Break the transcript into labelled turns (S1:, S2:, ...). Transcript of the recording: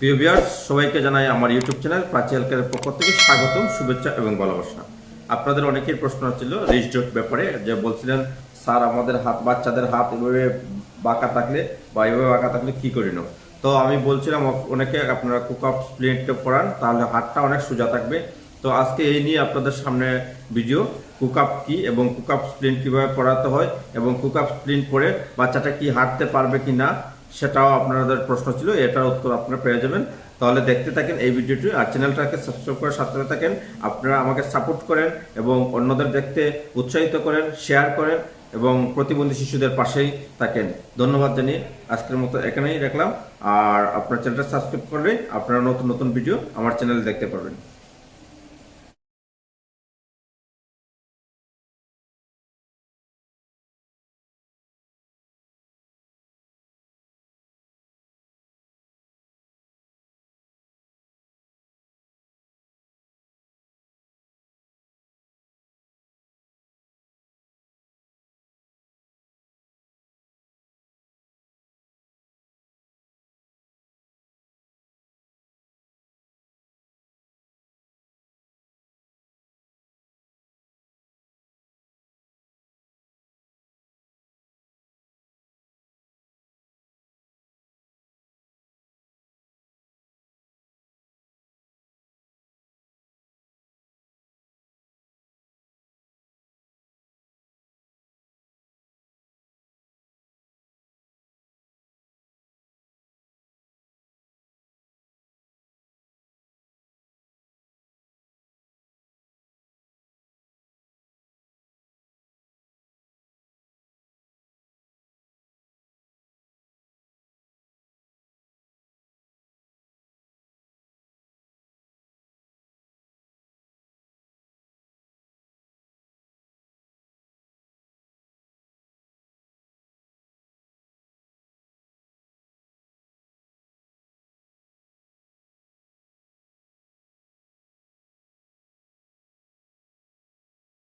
S1: প্রিয় ভিউয়ার্স, সবাইকে জানাই আমার ইউটিউব চ্যানেল প্রাচী হেলকেয়ারের পক্ষ থেকে স্বাগতম, শুভেচ্ছা এবং ভালোবাসা। আপনাদের অনেকের প্রশ্ন ছিল রেজিস্টার ব্যাপারে, যে বলছিলেন, স্যার, আমাদের হাত, বাচ্চাদের হাত এভাবে বাঁকা থাকলে বা এভাবে বাঁকা থাকলে কী করি না তো আমি বলছিলাম, অনেকে আপনারা কুক কুকআপ স্প্লিন্ট পড়ান, তাহলে হাতটা অনেক সোজা থাকবে। তো আজকে এই নিয়ে আপনাদের সামনে ভিডিও কুকআপ কি এবং কুকআপ স্প্লিন্ট কীভাবে পড়াতে হয় এবং কুকআপ স্প্লিন্ট পরে বাচ্চাটা কি হাঁটতে পারবে কি না সেটাও আপনাদের প্রশ্ন ছিল, এটার উত্তর আপনারা পেয়ে যাবেন। তাহলে দেখতে থাকেন এই ভিডিওটি আর চ্যানেলটাকে সাবস্ক্রাইব করে সাথে থাকেন। আপনারা আমাকে সাপোর্ট করেন এবং অন্যদের দেখতে উৎসাহিত করেন শেয়ার করেন এবং প্রতিবন্ধী শিশুদের পাশেই থাকেন। ধন্যবাদ জানিয়ে আজকের মতো এখানেই রাখলাম। আর আপনার চ্যানেলটা সাবস্ক্রাইব করলে আপনারা নতুন নতুন ভিডিও আমার চ্যানেলে দেখতে পারবেন।